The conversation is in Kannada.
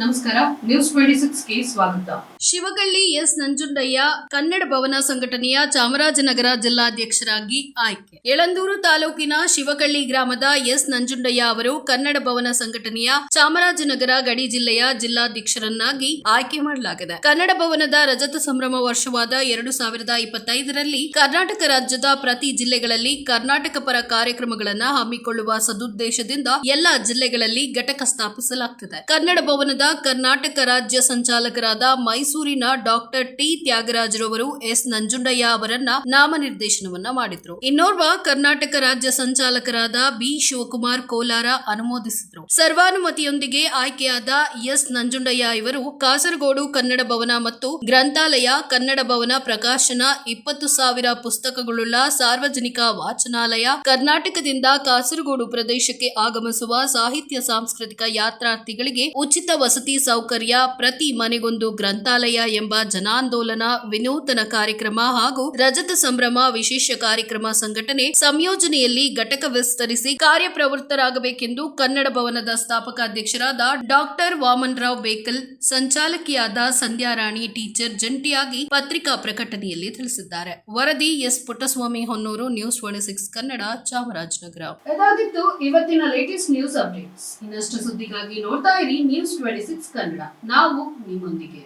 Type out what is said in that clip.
ನಮಸ್ಕಾರ ನ್ಯೂಸ್ ಟ್ವೆಂಟಿ ಸಿಕ್ಸ್ಗೆ ಸ್ವಾಗತ. ಶಿವಗಳ್ಳಿ ಎಸ್. ನಂಜುಂಡಯ್ಯ ಕನ್ನಡ ಭವನ ಸಂಘಟನೆಯ ಚಾಮರಾಜನಗರ ಜಿಲ್ಲಾಧ್ಯಕ್ಷರಾಗಿ ಆಯ್ಕೆ. ಯಳಂದೂರು ತಾಲೂಕಿನ ಶಿವಗಳ್ಳಿ ಗ್ರಾಮದ ಎಸ್. ನಂಜುಂಡಯ್ಯ ಅವರು ಕನ್ನಡ ಭವನ ಸಂಘಟನೆಯ ಚಾಮರಾಜನಗರ ಗಡಿ ಜಿಲ್ಲೆಯ ಜಿಲ್ಲಾಧ್ಯಕ್ಷರನ್ನಾಗಿ ಆಯ್ಕೆ ಮಾಡಲಾಗಿದೆ. ಕನ್ನಡ ಭವನದ ರಜತ ಸಂಭ್ರಮ ವರ್ಷವಾದ ಎರಡು ಸಾವಿರದ ಇಪ್ಪತ್ತೈದರಲ್ಲಿ ಕರ್ನಾಟಕ ರಾಜ್ಯದ ಪ್ರತಿ ಜಿಲ್ಲೆಗಳಲ್ಲಿ ಕರ್ನಾಟಕ ಪರ ಕಾರ್ಯಕ್ರಮಗಳನ್ನು ಹಮ್ಮಿಕೊಳ್ಳುವ ಸದುದ್ದೇಶದಿಂದ ಎಲ್ಲಾ ಜಿಲ್ಲೆಗಳಲ್ಲಿ ಘಟಕ ಸ್ಥಾಪಿಸಲಾಗುತ್ತಿದೆ ಕನ್ನಡ ಭವನದ ಕರ್ನಾಟಕ ರಾಜ್ಯ ಸಂಚಾಲಕರಾದ ಮೈಸೂರಿನ ಡಾಕ್ಟರ್ ಟಿ ತ್ಯಾಗರಾಜರವರು ಎಸ್ ನಂಜುಂಡಯ್ಯ ಅವರನ್ನ ನಾಮನಿರ್ದೇಶನವನ್ನ ಮಾಡಿದ್ರು. ಇನ್ನೋರ್ವ ಕರ್ನಾಟಕ ರಾಜ್ಯ ಸಂಚಾಲಕರಾದ ಬಿ ಶಿವಕುಮಾರ್ ಕೋಲಾರ ಅನುಮೋದಿಸಿದ್ರು. ಸರ್ವಾನುಮತಿಯೊಂದಿಗೆ ಆಯ್ಕೆಯಾದ ಎಸ್ ನಂಜುಂಡಯ್ಯ ಇವರು ಕಾಸರಗೋಡು ಕನ್ನಡ ಭವನ ಮತ್ತು ಗ್ರಂಥಾಲಯ ಕನ್ನಡ ಭವನ ಪ್ರಕಾಶನ ಇಪ್ಪತ್ತು ಸಾವಿರ ಪುಸ್ತಕಗಳುಳ್ಳ ಸಾರ್ವಜನಿಕ ವಾಚನಾಲಯ ಕರ್ನಾಟಕದಿಂದ ಕಾಸರಗೋಡು ಪ್ರದೇಶಕ್ಕೆ ಆಗಮಿಸುವ ಸಾಹಿತ್ಯ ಸಾಂಸ್ಕೃತಿಕ ಯಾತ್ರಾರ್ಥಿಗಳಿಗೆ ಉಚಿತ ವಸತಿ ಸೌಕರ್ಯ, ಪ್ರತಿ ಮನೆಗೊಂದು ಗ್ರಂಥಾಲಯ ಎಂಬ ಜನಾಂದೋಲನ, ವಿನೂತನ ಕಾರ್ಯಕ್ರಮ ಹಾಗೂ ರಜತ ಸಂಭ್ರಮ ವಿಶೇಷ ಕಾರ್ಯಕ್ರಮ ಸಂಘಟನೆ ಸಂಯೋಜನೆಯಲ್ಲಿ ಘಟಕ ವಿಸ್ತರಿಸಿ ಕಾರ್ಯಪ್ರವೃತ್ತರಾಗಬೇಕೆಂದು ಕನ್ನಡ ಭವನದ ಸ್ಥಾಪಕ ಅಧ್ಯಕ್ಷರಾದ ಡಾಕ್ಟರ್ ವಾಮನ್ ರಾವ್ ಬೇಕಲ್, ಸಂಚಾಲಕಿಯಾದ ಸಂಧ್ಯಾ ರಾಣಿ ಟೀಚರ್ ಜಂಟಿಯಾಗಿ ಪತ್ರಿಕಾ ಪ್ರಕಟಣೆಯಲ್ಲಿ ತಿಳಿಸಿದ್ದಾರೆ. ವರದಿ S Puttaswamy Honnur, news twenty six Kannada, Chamarajanagar. ಇದಾಗಿತ್ತು ಇವತ್ತಿನ ಲೇಟೆಸ್ಟ್ ನ್ಯೂಸ್ ಅಪ್ಡೇಟ್ಸ್ ಇನ್ನಷ್ಟು ಸುದ್ದಿಗಾಗಿ ನೋಡ್ತಾ ಇರಿ ನ್ಯೂಸ್ ಟ್ವೆಂಟಿ ಸಿಕ್ಸ್ ಕನ್ನಡ ನಾವು ನಿಮ್ಮೊಂದಿಗೆ.